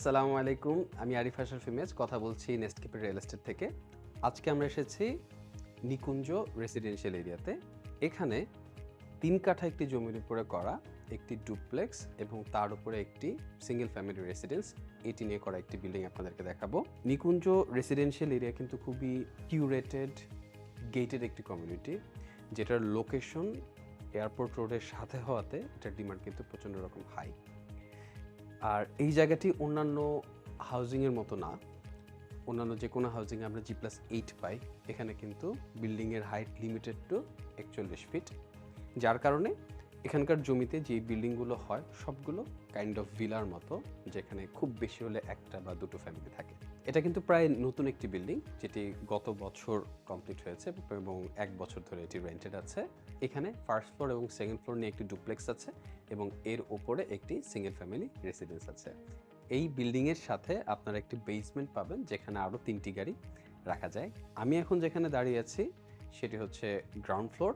আসসালামু আলাইকুম, আমি আরিফ হাসান ফিমেজ, কথা বলছি নেস্টকিপের রিয়েল এস্টেট থেকে। আজকে আমরা এসেছি নিকুঞ্জ রেসিডেন্সিয়াল এরিয়াতে এখানে তিন কাঠা একটি জমির উপরে করা একটি ডুপ্লেক্স এবং তার উপরে একটি সিঙ্গেল ফ্যামিলি রেসিডেন্স এটি নিয়ে করা একটি বিল্ডিং আপনাদেরকে দেখাবো। নিকুঞ্জ রেসিডেন্সিয়াল এরিয়া কিন্তু খুবই কিউরেটেড গেটেড একটি কমিউনিটি যেটার লোকেশন এয়ারপোর্ট রোডের সাথে হওয়াতে এটার ডিমান্ড কিন্তু প্রচণ্ড রকম হাই আর এই জায়গাটি অন্যান্য হাউজিংয়ের মতো না। অন্যান্য যে কোনো হাউজিংয়ে আমরা জি প্লাস এইট পাই। এখানে কিন্তু বিল্ডিংয়ের হাইট লিমিটেড টু একচল্লিশ ফিট যার কারণে এখানকার জমিতে যে বিল্ডিংগুলো হয়, সবগুলো কাইন্ড অফ ভিলার মতো, যেখানে খুব বেশি হলে একটা বা দুটো ফ্যামিলি থাকে। এটা কিন্তু প্রায় নতুন একটি বিল্ডিং যেটি গত বছর কমপ্লিট হয়েছে এবং এক বছর ধরে এটি রেন্টেড আছে। এখানে ফার্স্ট ফ্লোর এবং সেকেন্ড ফ্লোর নিয়ে একটি ডুপ্লেক্স আছে এবং এর ওপরে একটি সিঙ্গেল ফ্যামিলি রেসিডেন্স আছে। এই বিল্ডিংয়ের সাথে আপনারা একটি বেসমেন্ট পাবেন, যেখানে আরও তিনটি গাড়ি রাখা যায়। আমি এখন যেখানে দাঁড়িয়ে আছি, সেটি হচ্ছে গ্রাউন্ড ফ্লোর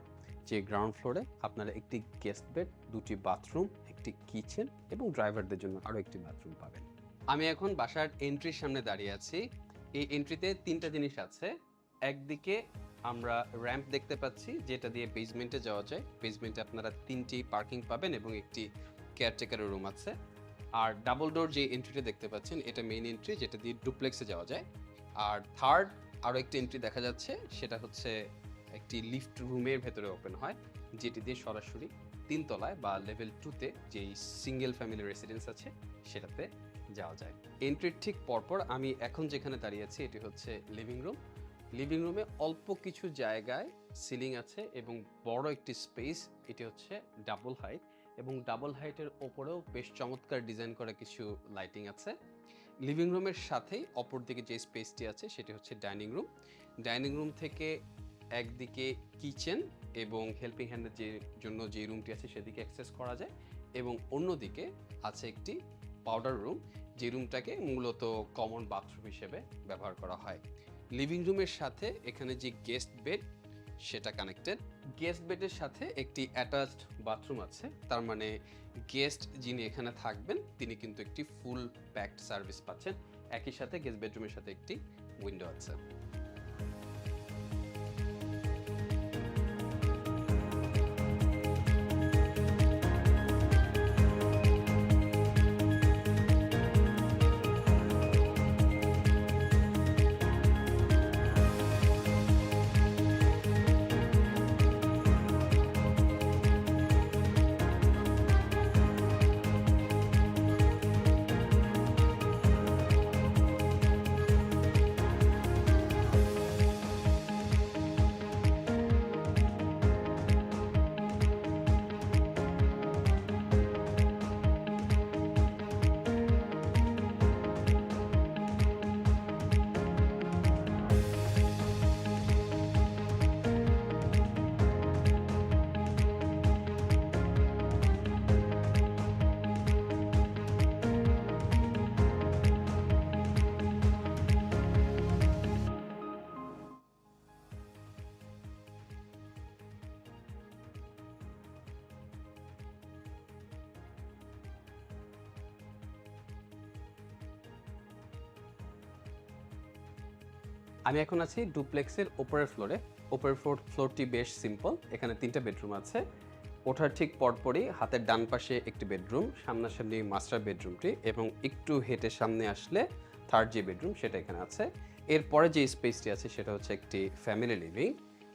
যে গ্রাউন্ড ফ্লোরে আপনারা একটি গেস্ট বেড দুটি বাথরুম একটি কিচেন এবং ড্রাইভারদের জন্য আরও একটি বাথরুম পাবেন। আমি এখন বাসার এন্ট্রির সামনে দাঁড়িয়ে আছি। এই এন্ট্রিতে তিনটা জিনিস আছে। একদিকে আমরা র্যাম্প দেখতে পাচ্ছি, যেটা দিয়ে বেসমেন্টে যাওয়া যায়। বেসমেন্টে আপনারা তিনটি পার্কিং পাবেন এবং একটি কেয়ারটেকারের রুম আছে। আর ডাবল ডোর যে এন্ট্রিটা দেখতে পাচ্ছেন, এটা মেইন এন্ট্রি যেটা দিয়ে ডুপ্লেক্সে যাওয়া যায়। আর থার্ড আরও একটি এন্ট্রি দেখা যাচ্ছে, সেটা হচ্ছে একটি লিফট রুমের ভেতরে ওপেন হয়, যেটি দিয়ে সরাসরি তিনতলায় বা লেভেল টুতে যেই সিঙ্গেল ফ্যামিলি রেসিডেন্স আছে, সেটাতে যাওয়া যায়। এন্ট্রির ঠিক পরপর আমি এখন যেখানে দাঁড়িয়ে আছি, এটি হচ্ছে লিভিং রুম লিভিং রুমে অল্প কিছু জায়গায় সিলিং আছে এবং বড় একটি স্পেস এটি হচ্ছে ডাবল হাইট এবং ডাবল হাইটের ওপরেও বেশ চমৎকার ডিজাইন করা কিছু লাইটিং আছে। লিভিং রুমের সাথেই অপর দিকে যে স্পেসটি আছে, সেটি হচ্ছে ডাইনিং রুম ডাইনিং রুম থেকে একদিকে কিচেন এবং হেল্পিং হ্যান্ডের যে জন্য যে রুমটি আছে, সেদিকে অ্যাক্সেস করা যায় এবং অন্যদিকে আছে একটি পাউডার রুম যে রুমটাকে মূলত কমন বাথরুম হিসেবে ব্যবহার করা হয়। লিভিং রুমের সাথে এখানে যে গেস্ট বেড সেটা কানেক্টেড গেস্ট বেডের সাথে একটি অ্যাটাচড বাথরুম আছে, তার মানে গেস্ট যিনি এখানে থাকবেন, তিনি কিন্তু একটি ফুল প্যাকড সার্ভিস পাচ্ছেন। একই সাথে গেস্ট বেডরুমের সাথে একটি উইন্ডো আছে। আমি এখন আছি ডুপ্লেক্সের ওপরের ফ্লোরে। ওপরের ফ্লোর, ফ্লোরটি বেশ সিম্পল এখানে তিনটা বেডরুম আছে। ওঠার ঠিক পরপরই হাতের ডান পাশে একটি বেডরুম সামনাসামনি মাস্টার বেডরুমটি এবং একটু হেঁটে সামনে আসলে থার্ড যে বেডরুম সেটা এখানে আছে। এরপরে যে স্পেসটি আছে সেটা হচ্ছে একটি ফ্যামিলি লিভিং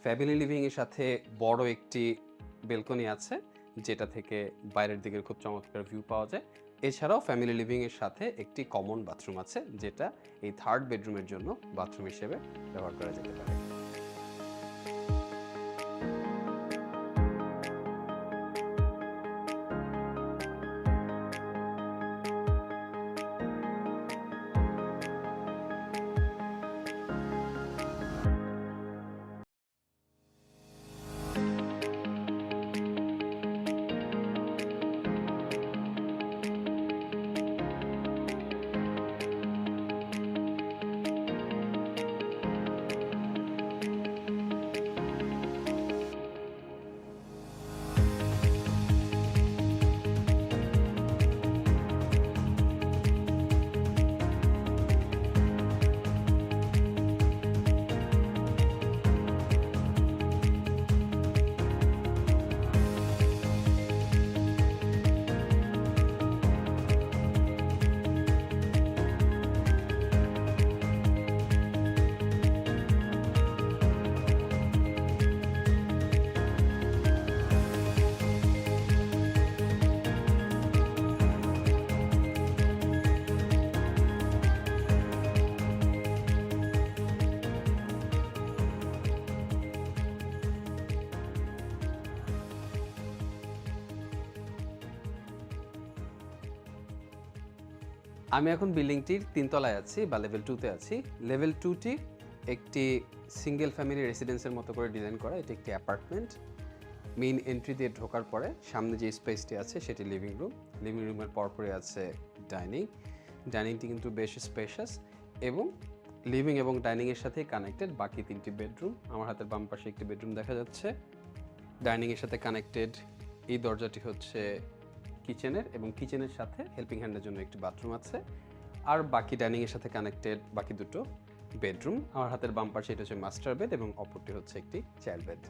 ফ্যামিলি লিভিংয়ের সাথে বড় একটি বেলকনি আছে, যেটা থেকে বাইরের দিকের খুব চমৎকার ভিউ পাওয়া যায়। এছাড়াও ফ্যামিলি লিভিংয়ের সাথে একটি কমন বাথরুম আছে, যেটা এই থার্ড বেডরুমের জন্য বাথরুম হিসেবে ব্যবহার করা যেতে পারে। আমি এখন বিল্ডিংটির তিনতলায় আছি, বা লেভেল টুতে আছি। লেভেল টুটি একটি সিঙ্গেল ফ্যামিলি রেসিডেন্সের মতো করে ডিজাইন করা, এটি একটি অ্যাপার্টমেন্ট মেইন এন্ট্রি দিয়ে ঢোকার পরে সামনে যে স্পেসটি আছে, সেটি লিভিং রুম লিভিং রুমের পরপরে আছে ডাইনিং ডাইনিংটি কিন্তু বেশ স্পেশাস এবং লিভিং এবং ডাইনিংয়ের সাথে কানেক্টেড বাকি তিনটি বেডরুম আমার হাতের বাম পাশে একটি বেডরুম দেখা যাচ্ছে। ডাইনিংয়ের সাথে কানেক্টেড এই দরজাটি হচ্ছে কিচেনের এবং কিচেনের সাথে হেল্পিং হ্যান্ডের জন্য একটি বাথরুম আছে। আর বাকি ডাইনিংয়ের সাথে কানেক্টেড বাকি দুটো বেডরুম আমার হাতের বাম পাশে এটা হচ্ছে মাস্টার বেড এবং অপরটি হচ্ছে একটি চাইল্ড বেড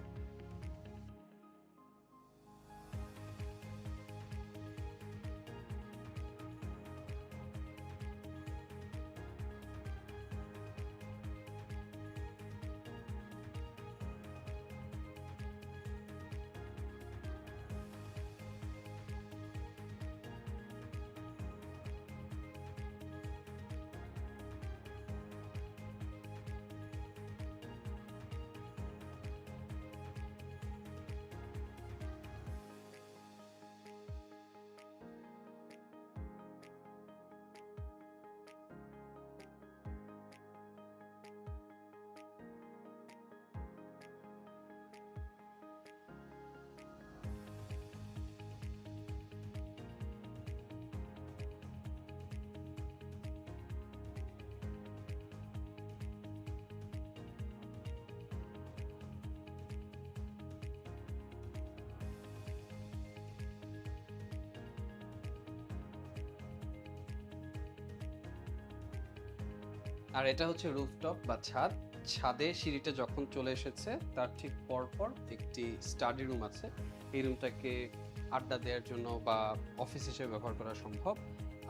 আর এটা হচ্ছে রুফটপ বা ছাদ। ছাদে সিঁড়িটা যখন চলে এসেছে, তার ঠিক পরপর একটি স্টাডি রুম আছে। এই রুমটাকে আড্ডা দেওয়ার জন্য বা অফিস হিসেবে ব্যবহার করা সম্ভব।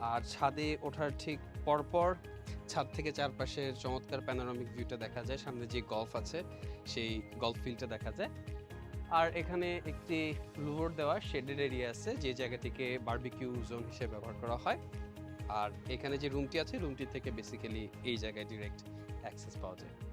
আর ছাদে ওঠার ঠিক পরপর ছাদ থেকে চারপাশের চমৎকার প্যানোরামিক ভিউটা দেখা যায়। সামনে যে গলফ আছে, সেই গলফ ফিল্ডটা দেখা যায়। আর এখানে একটি লুভোর দেওয়া শেডেড এরিয়া আছে, যে জায়গাটিকে বার্বিকিউ জোন হিসেবে ব্যবহার করা হয়। আর এখানে যে রুমটি আছে রুমটি থেকে বেসিক্যালি এই জায়গায় ডিরেক্ট অ্যাক্সেস পাওয়া যায়।